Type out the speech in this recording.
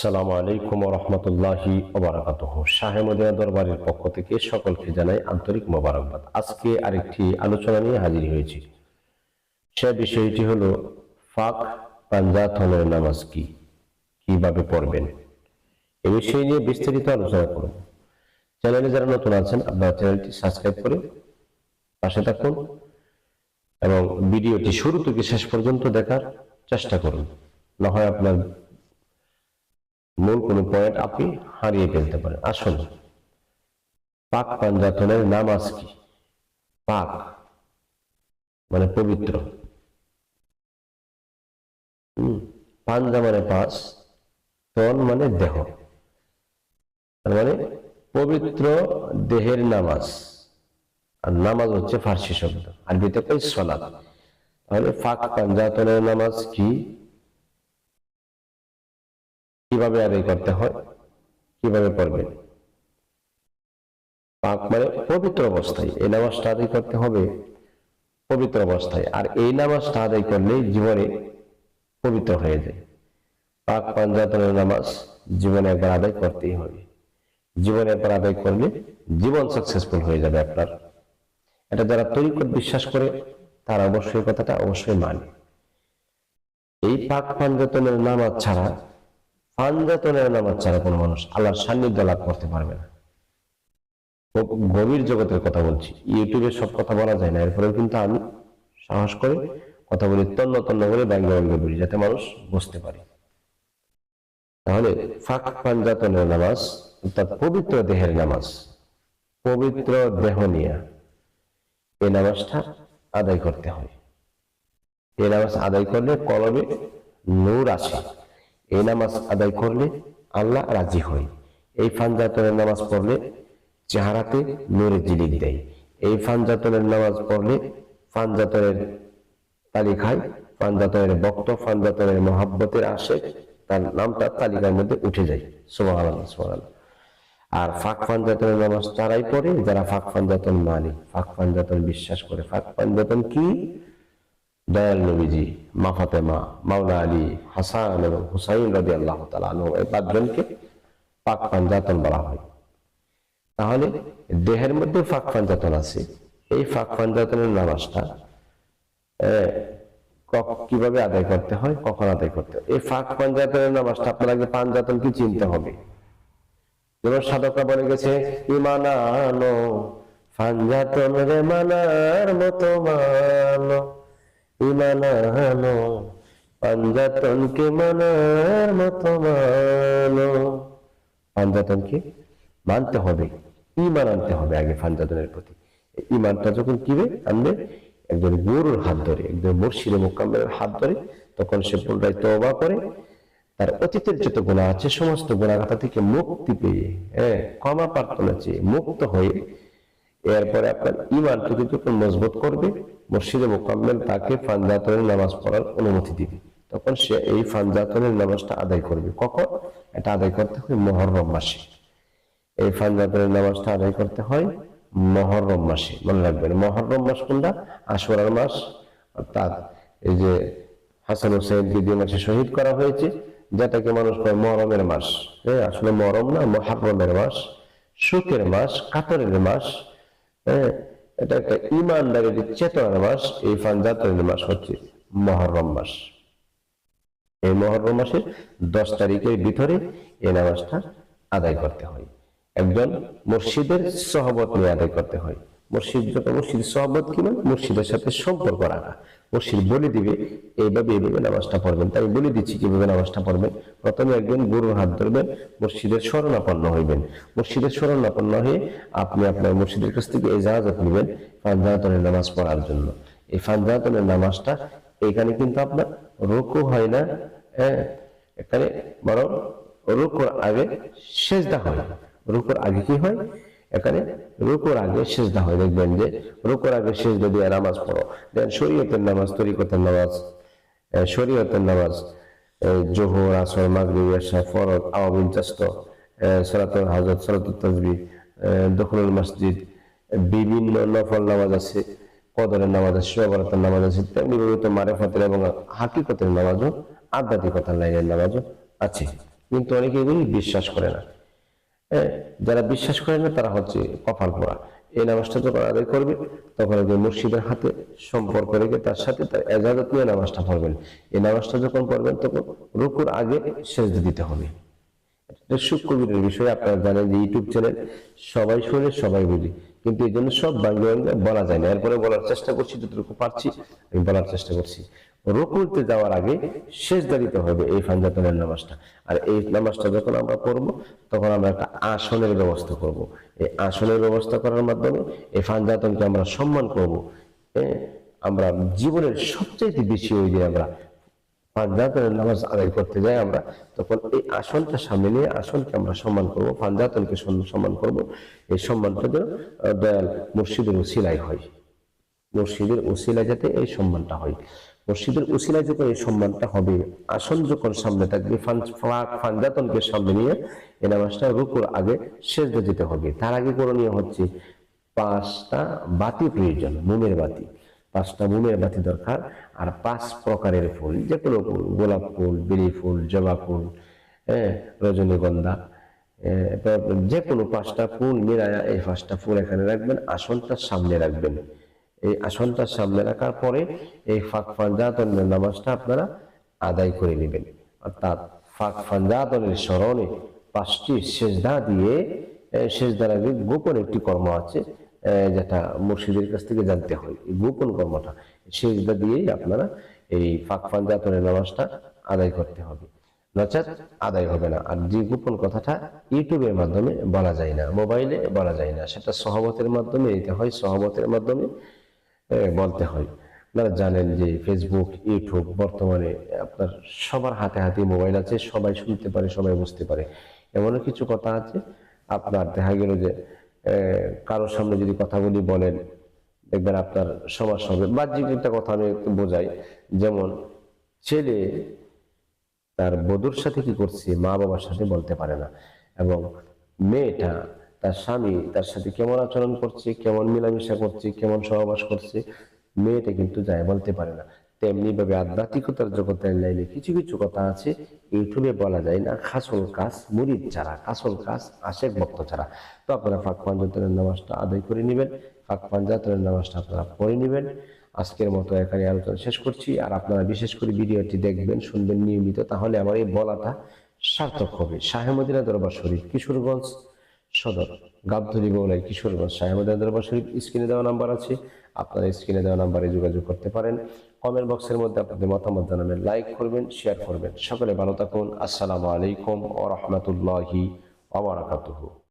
আসসালামু আলাইকুম রহমতুল্লাহি ওবরাকাত শাহে মদিনা দরবারের পক্ষ থেকে সকলকে জানাই আন্তরিক মোবারকবাদ। আজকে আরেকটি আলোচনা নিয়ে হাজির হয়েছি। সে বিষয়টি হলো, ফাক পাঞ্জাথনের নামাজ কি? কীভাবে পড়বেন? এ বিষয় নিয়ে বিস্তারিত আলোচনা করব। চ্যানেলে যারা নতুন আছেন, আপনারা চ্যানেলটি সাবস্ক্রাইব করে পাশে থাকুন এবং ভিডিওটি শুরু থেকে শেষ পর্যন্ত দেখার চেষ্টা করুন। না হয় আপনার মূল কোনো পয়েন্ট আপনি হারিয়ে ফেলতে পারেন। আসুন। পাক পাঞ্জাতনের নামাজ কি? পাক মানে পবিত্র। পাঞ্জা মানে পাঁচ, তন মানে দেহ। তার মানে পবিত্র দেহের নামাজ। আর নামাজ হচ্ছে ফার্সি শব্দ। আরবিতে কই সলাত তাহলে ফাক পাঞ্জাতনের নামাজ কি? কীভাবে আদায় করতে হয়? কীভাবে পড়বেন? পাক মানে পবিত্র অবস্থায়। এই নামাজটা আদায় করতে হবে পবিত্র অবস্থায়। আর এই নামাজটা আদায় করলে জীবনে পবিত্র হয়ে যায়। পাক পাঞ্জাতনের নামাজ জীবনে একবার আদায় করতেই হবে। জীবনে একবার আদায় করলে জীবন সাকসেসফুল হয়ে যাবে আপনার। এটা যারা তরিকত বিশ্বাস করে, তারা অবশ্যই কথাটা অবশ্যই মানে। এই পাক পাঞ্জাতনের নামাজ ছাড়া পাঞ্জাতনের নামাজ ছাড়া কোনো মানুষ আল্লাহর সান্নিধ্য লাভ করতে পারবে না। গভীর জগতের কথা বলছি। ইউটিউবে সব কথা বলা যায় না। এরপরেও কিন্তু আমি সাহস করে কথা বলি, তন্ন তন্ন করে ব্যঙ্গে ব্যঙ্গে বলি যাতে মানুষ বুঝতে পারে। তাহলে ফাঁক পাঞ্জাতনের নামাজ, অর্থাৎ পবিত্র দেহের নামাজ, পবিত্র দেহ নিয়ে এই নামাজটা আদায় করতে হয়। এই নামাজ আদায় করলে কলবে নূর আসে। এই নামাজ আদায় করলে আল্লাহ রাজি হয়। এই ফানজাতনের নামাজ পড়লে চেহারাতে নূরে জিলিক দেয়। এই ফানজাতনের নামাজ পড়লে ফানজাতনের তালিকায়, ফানজাতনের বক্ত ফানজাতনের মহাব্বতের আসে তার নামটা তালিকার মধ্যে উঠে যায়। সুবহানাল্লাহ সুবহানাল্লাহ। আর ফাঁক ফানজাতনের নামাজ তারাই পড়ে, যারা ফাঁক ফানজাতন মানে ফাঁক ফানজাতন বিশ্বাস করে, ফাঁক ফানজাতন কি? দয়াল নবীজি, মা ফাতেমা মাওলা আলী, হাসান এবং হুসাইন রবি আল্লাহ তালু এই পাঁচজনকে পাক পাঞ্জাতন বলা হয়। তাহলে দেহের মধ্যে ফাঁক পাঞ্জাতন আছে। এই ফাঁক পাঞ্জাতনের নামাজটা কীভাবে আদায় করতে হয়, কখন আদায় করতে হয়? এই ফাঁক পাঞ্জাতনের নামাজটা আপনার আগে পাঞ্জাতন কি চিনতে হবে? যেমন সাধকরা বলে গেছে, ইমানানো ফাঞ্জাতন রে মানার মতো মানো। ইমানানো, পাঞ্জাতনকে মানার মতো মানো পাঞ্জাতনকে মানতে হবে, ইমান আনতে হবে আগে পাঞ্জাতনের প্রতি। ইমানটা যখন কিবে, আনবে একজন গুরুর হাত ধরে একজন মুর্শিদে মোকাম্মের হাত ধরে, তখন সে পুনরায় তওবা করে, তার অতীতের যত গুণা আছে, সমস্ত গুণাগাথা থেকে মুক্তি পেয়ে হ্যাঁ ক্ষমা প্রার্থনা চেয়ে মুক্ত হয়ে, এরপরে আপনার ইমানটুকু যখন মজবুত করবে মসজিদে মোকাম্মেল তাকে ফানজাতনের নামাজ পড়ার অনুমতি দিবে। তখন সে এই ফানজাতনের নামাজটা আদায় করবে। কখন? এটা আদায় করতে হয় মহরম মাসে। এই ফানজাতনের নামাজটা আদায় করতে হয় মহরম মাসে। মনে রাখবেন, মহরম মাস কোনটা? আশুরার মাস। অর্থাৎ এই যে হাসান হুসেনকে যে মাসে শহীদ করা হয়েছে, যেটাকে মানুষ কয় মহরমের মাস। হ্যাঁ আসলে মহরম না, মহারমের মাস। সুখের মাস, কাতরের মাস। হ্যাঁ এটা একটা ইমানদারের চেতনার মাস, এই ফানজাতের মাস হচ্ছে মহরম মাস। এই মহরম মাসের দশ তারিখের ভিতরে এই নামাজটা আদায় করতে হয়। একজন মসজিদের সহবত নিয়ে আদায় করতে হয়। মসজিদ যত মসজিদ সহবত কি মানে মসজিদের সাথে সম্পর্ক রাখা। মসজিদ বলে দিবে, এইভাবে এইভাবে নামাজটা পড়বেন। তাই বলে দিচ্ছি কীভাবে নামাজটা পড়বেন। প্রথমে একজন গুরুর হাত ধরবেন মসজিদের শরণাপন্ন হইবেন। মসজিদের শরণাপন্ন হয়ে আপনি আপনার মসজিদের কাছ থেকে এজাহাজত নেবেন ফানজাতনের নামাজ পড়ার জন্য। এই ফানজাতনের নামাজটা এখানে কিন্তু আপনার রুকু হয় না হ্যাঁ? এখানে বরং রুকুর আগে সেজদা হয়। রুকুর আগে কি হয়? এখানে রুকুর আগে সেজদা হয়, দেখবেন যে রুকুর আগে সেজদা দিয়ে নামাজ পড়ো। দেন শরীয়তের নামাজ, তরিকতের নামাজ শরীয়তের নামাজ জোহর, আসর, মাগরিব এশা ফরজ আওয়ামিন চাস্ত সরাতুল হাজত সরাতুল তসবি দখলুল মসজিদ বিভিন্ন নফল নামাজ আছে, কদরের নামাজ আছে, শোভাবরাতের নামাজ আছে, তেমনি তো মারেফাতের এবং হাকিকতের নামাজও, আধ্যাত্মিকতার লাইনের নামাজও আছে। কিন্তু অনেকে এগুলি বিশ্বাস করে না। যারা বিশ্বাস করে না, তারা হচ্ছে কপাল পোড়া। এই নামাজটা যখন আদায় করবে, তখন একজন মুর্শিদের হাতে সম্পর্ক রেখে তার সাথে তার এজাজত নিয়ে নামাজটা পড়বেন। এই নামাজটা যখন পড়বেন, তখন রুকুর আগে শেষ দিতে হবে। সুকবিরের বিষয়ে, আপনারা জানেন যে ইউটিউব চ্যানেল সবাই শুনে, সবাই বুঝি। কিন্তু এই জন্য সব বাংলা বলা যায় না। এরপরে বলার চেষ্টা করছি, যতটুকু পারছি, আমি বলার চেষ্টা করছি। রকুলতে যাওয়ার আগে শেষ দাঁড়িতে হবে এই ফাঞ্জাতনের নামাজটা। আর এই নামাজটা যখন আমরা পড়ব, তখন আমরা একটা আসনের ব্যবস্থা করব। এই আসনের ব্যবস্থা করার মাধ্যমে এই ফাঞ্জাতনকে আমরা সম্মান করব। আমরা জীবনের সবচেয়ে বেশি ওই যে আমরা ফানজাতনের নামাজ আদায় করতে যাই আমরা, তখন এই আসনটা সামনে নিয়ে আসনকে আমরা সম্মান করব, ফানজাতনকে সম- সম্মান করব। এই সম্মানটা দয়াল মুর্শিদের উসিলাই হয়। মসজিদের উসিলা যাতে এই সম্মানটা হয়। মসজিদের উসিলা যখন এই সম্মানটা হবে আসন যখন সামনে থাকবে ফান- ফা- ফানজাতনকে সামনে নিয়ে এ নামাজটা রুকুর আগে শেষ যেতে হবে। তার আগে করণীয় হচ্ছে পাঁচটা বাতি প্রয়োজন মোমের বাতি। পাঁচটা মোমের বাতি দরকার আর পাঁচ প্রকারের ফুল যে কোনো ফুল গোলাপ ফুল বেলি ফুল জবা ফুল হ্যাঁ রজনীগন্ধা আহ, যে কোনো পাঁচটা ফুল মিলায়া এই পাঁচটা ফুল এখানে রাখবেন আসনটা সামনে রাখবেন। এই আসনটা সামনে রাখার পরে এই ফাঁক ফাঞ্জাতনের নামাজটা আপনারা আদায় করে নেবেন। অর্থাৎ ফাঁক ফাঞ্জাতনের স্মরণে পাঁচটি সেজদা দিয়ে সেজদার আগে গোপন একটি কর্ম আছে যেটা মুর্শিদের কাছ থেকে জানতে হয়। এই গোপন কর্মটা, সেজদা দিয়েই আপনারা এই ফাঁক ফাঞ্জাতনের নামাজটা আদায় করতে হবে। নচেত আদায় হবে না। আর যে গোপন কথাটা ইউটিউবের মাধ্যমে বলা যায় না, মোবাইলে বলা যায় না, সেটা সহবতের মাধ্যমে দিতে হয় সহবতের মাধ্যমে। বলতে হয়। আপনারা জানেন যে ফেসবুক ইউটিউব বর্তমানে আপনার সবার হাতে হাতে মোবাইল আছে, সবাই শুনতে পারে, সবাই বুঝতে পারে। এমনও কিছু কথা আছে, আপনার দেখা গেল যে কারোর সামনে যদি কথাগুলি বলেন, দেখবেন আপনার সমস্যা হবে বাহ্যিক একটা কথা আমি একটু বোঝাই। যেমন, ছেলে তার বধুর সাথে কি করছে মা বাবার সাথে বলতে পারে না। এবং মেয়েটা তার স্বামী, তার সাথে কেমন আচরণ করছে, কেমন মিলামিশা করছে, কেমন সহবাস করছে, মেয়েটা কিন্তু যায় বলতে পারে না। তেমনি ভাবে আধ্যাত্মিকতার জগতের লাইনে কিছু কিছু কথা আছে ইউটিউবে বলা যায় না খাসল কাজ মুরিদ ছাড়া, কাসল কাজ আশেক ভক্ত ছাড়া। তো আপনারা ফাঁক পাঞ্জাতনের নামাজটা আদায় করে নেবেন, ফাঁক পাঞ্জাতনের নামাজটা আপনারা পড়ে নেবেন। আজকের মতো এখানে আলোচনা শেষ করছি। আর আপনারা বিশেষ করে ভিডিওটি দেখবেন, শুনবেন নিয়মিত, তাহলে আমার এই বলাটা সার্থক হবে। শাহেমদিনা দরবার শরীফ, কিশোরগঞ্জ সদর। গাবধরি বৌলাই কিশোরগঞ্জ সাহেব দরবার শরীফ স্ক্রিনে দেওয়া নাম্বার আছে। আপনারা স্ক্রিনে দেওয়া নাম্বারে যোগাযোগ করতে পারেন। কমেন্ট বক্সের মধ্যে আপনাদের মতামত জানাবেন লাইক করবেন, শেয়ার করবেন। সকলে ভালো থাকুন। আসসালামু আলাইকুম ও রহমতুল্লাহি ওবরাকাতুহু